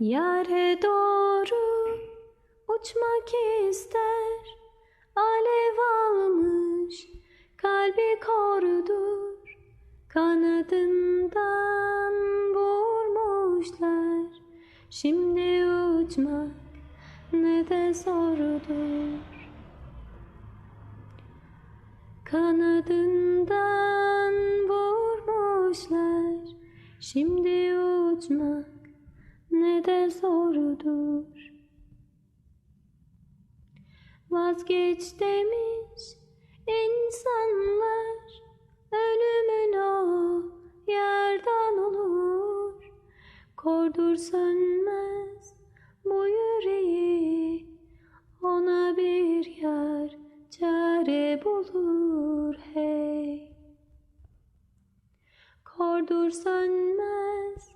Yere doğru uçmak ister. Alev almış kalbi korudur. Kanadından vurmuşlar. Şimdi uçmak ne de zordur. Kanadından vurmuşlar. Şimdi uçmak ne de zordur Vazgeç demiş insanlar Ölümün o yerden olur. Kordur sönmez bu yüreği Ona bir yar çare bulur hey. Kordur sönmez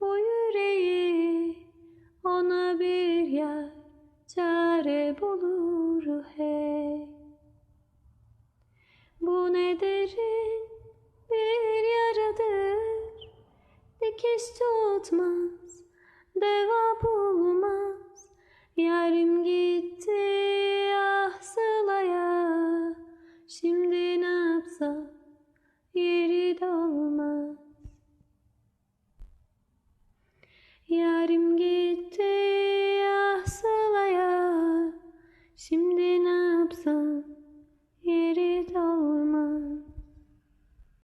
bu yüreği çare bulur hey. Bu ne derin bir yaradır, dikiş tutmaz, deva bulmaz. Yarim gitti ah sılaya, şimdi